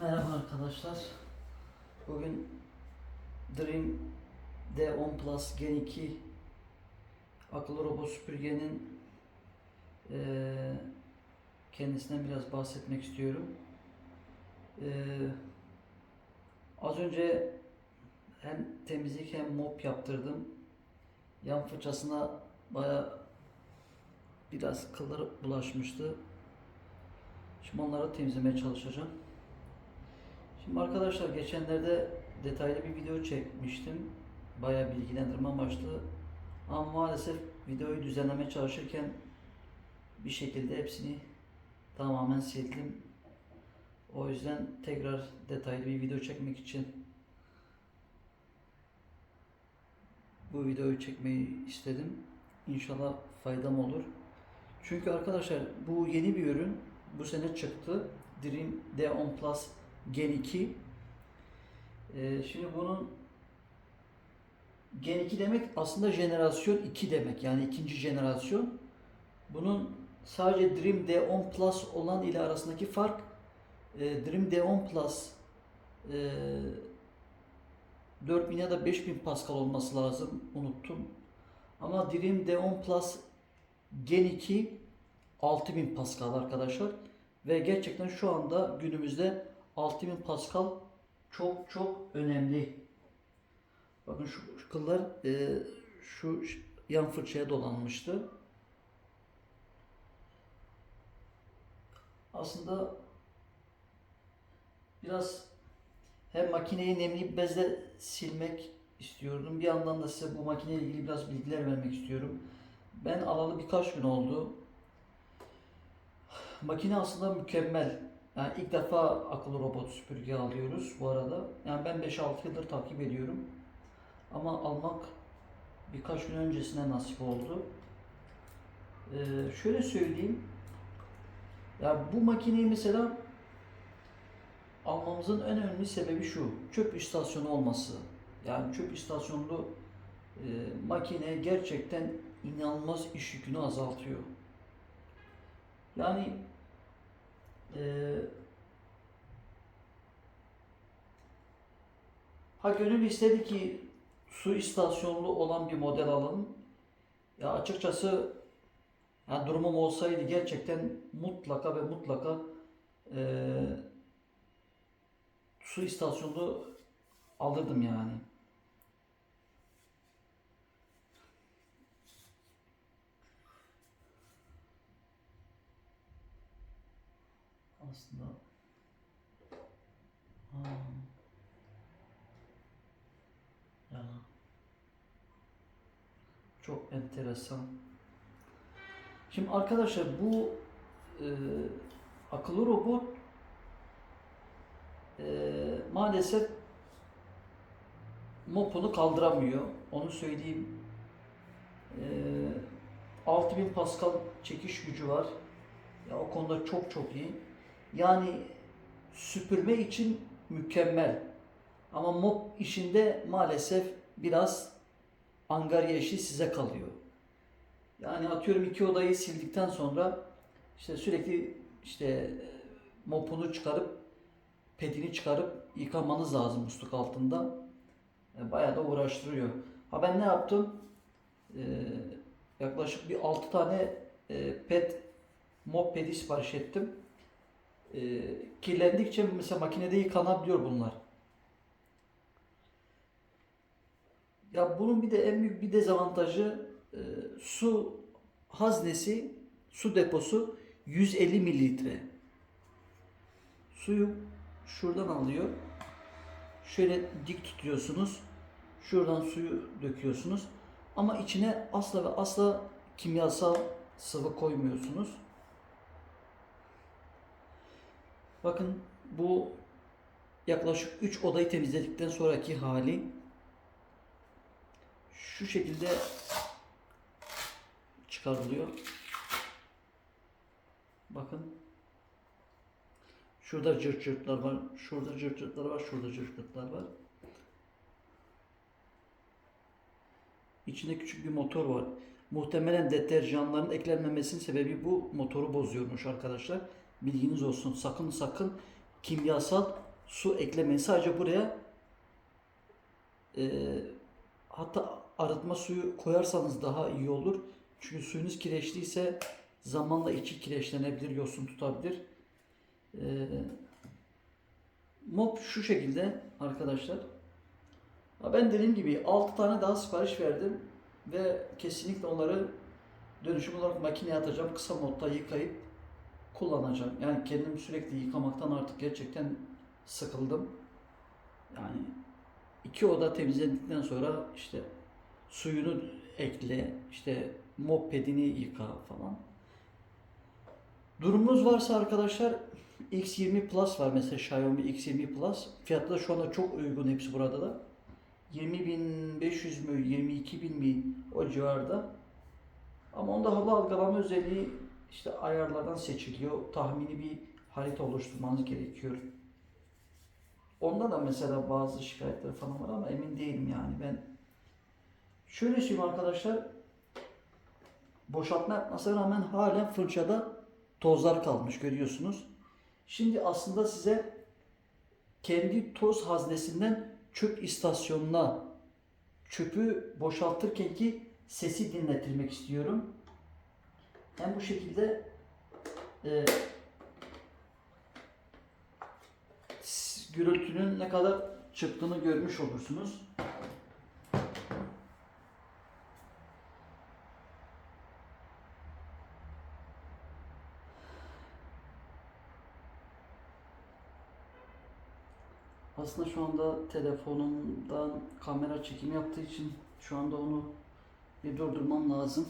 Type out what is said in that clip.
Merhaba arkadaşlar. Bugün Dream D10 Plus Gen 2 akıllı robot süpürgenin eee kendisinden biraz bahsetmek istiyorum. Eee, az önce hem temizlik hem mop yaptırdım. Yan fırçasına baya biraz kıllar bulaşmıştı. Şimdi onları temizlemeye çalışacağım. Şimdi arkadaşlar geçenlerde detaylı bir video çekmiştim. Bayağı bilgilendirme amaçlı. Ama maalesef videoyu düzenlemeye çalışırken bir şekilde hepsini tamamen sildim. O yüzden tekrar detaylı bir video çekmek için bu videoyu çekmeyi istedim. İnşallah faydam olur. Çünkü arkadaşlar bu yeni bir ürün. Bu sene çıktı. Dream D10 Plus Gen 2. Ee, şimdi bunun Gen 2 demek aslında jenerasyon 2 demek. Yani ikinci jenerasyon. Bunun sadece Dream D10 Plus olan ile arasındaki fark e, Dream D10 Plus e, 4000 ya da 5000 Pascal olması lazım. Unuttum. Ama Dream D10 Plus Gen 2 6000 Pascal arkadaşlar. Ve gerçekten şu anda günümüzde 6000 Pascal çok çok önemli. Bakın şu, şu kıllar e, şu yan fırçaya dolanmıştı. Aslında biraz hem makineyi nemli bezle silmek istiyordum. Bir yandan da size bu makineyle ilgili biraz bilgiler vermek istiyorum. Ben alalı birkaç gün oldu. Makine aslında mükemmel. Yani ilk defa akıllı robot süpürge alıyoruz bu arada. Yani ben 5-6 yıldır takip ediyorum. Ama almak birkaç gün öncesine nasip oldu. Ee, şöyle söyleyeyim. Ya bu makineyi mesela almamızın en önemli sebebi şu. Çöp istasyonu olması. Yani çöp istasyonlu e, makine gerçekten inanılmaz iş yükünü azaltıyor. Yani e, ha gönül istedi ki su istasyonlu olan bir model alalım. Ya açıkçası ya durumum olsaydı gerçekten mutlaka ve mutlaka e, su istasyonlu alırdım yani. Aslında ha. Ya. Çok enteresan. Şimdi arkadaşlar bu e, akıllı robot e, maalesef mopunu kaldıramıyor. Onu söyleyeyim. E, 6000 Pascal çekiş gücü var. Ya o konuda çok çok iyi. Yani süpürme için mükemmel. Ama mop işinde maalesef biraz angarya işi size kalıyor. Yani atıyorum iki odayı sildikten sonra işte sürekli işte e, mopunu çıkarıp pedini çıkarıp yıkamanız lazım musluk altında. E, Bayağı da uğraştırıyor. Ha ben ne yaptım? Ee, yaklaşık bir 6 tane e, pet mop pedi sipariş ettim. Ee, kirlendikçe mesela makinede yıkanabiliyor bunlar. Ya bunun bir de en büyük bir dezavantajı e, su haznesi, su deposu 150 mililitre. Suyu şuradan alıyor. Şöyle dik tutuyorsunuz. Şuradan suyu döküyorsunuz. Ama içine asla ve asla kimyasal sıvı koymuyorsunuz. Bakın bu yaklaşık 3 odayı temizledikten sonraki hali şu şekilde çıkarılıyor. Bakın. Şurada cırt cırtlar var. Şurada cırt cırtlar var. Şurada cırt cırtlar var. İçinde küçük bir motor var. Muhtemelen deterjanların eklenmemesinin sebebi bu motoru bozuyormuş arkadaşlar. Bilginiz olsun. Sakın sakın kimyasal su eklemeyin. Sadece buraya e, hatta arıtma suyu koyarsanız daha iyi olur. Çünkü suyunuz kireçliyse zamanla içi kireçlenebilir, yosun tutabilir. E, mop şu şekilde arkadaşlar. Ben dediğim gibi 6 tane daha sipariş verdim ve kesinlikle onları dönüşüm olarak makineye atacağım. Kısa modda yıkayıp kullanacağım. Yani kendim sürekli yıkamaktan artık gerçekten sıkıldım. Yani iki oda temizledikten sonra işte suyunu ekle, işte mopedini yıka falan. Durumunuz varsa arkadaşlar X20 Plus var mesela Xiaomi X20 Plus. Fiyatı da şu anda çok uygun hepsi burada da. 20.500 mü 22.000 mi o civarda. Ama onda hava algılama özelliği işte ayarlardan seçiliyor. Tahmini bir harita oluşturmanız gerekiyor. Onda da mesela bazı şikayetler falan var ama emin değilim yani ben. Şöyle söyleyeyim arkadaşlar. Boşaltma yapmasına rağmen halen fırçada tozlar kalmış görüyorsunuz. Şimdi aslında size kendi toz haznesinden çöp istasyonuna çöpü boşaltırken ki sesi dinletirmek istiyorum. Hem bu şekilde e, gürültünün ne kadar çıktığını görmüş olursunuz. Aslında şu anda telefonumdan kamera çekim yaptığı için şu anda onu bir durdurmam lazım.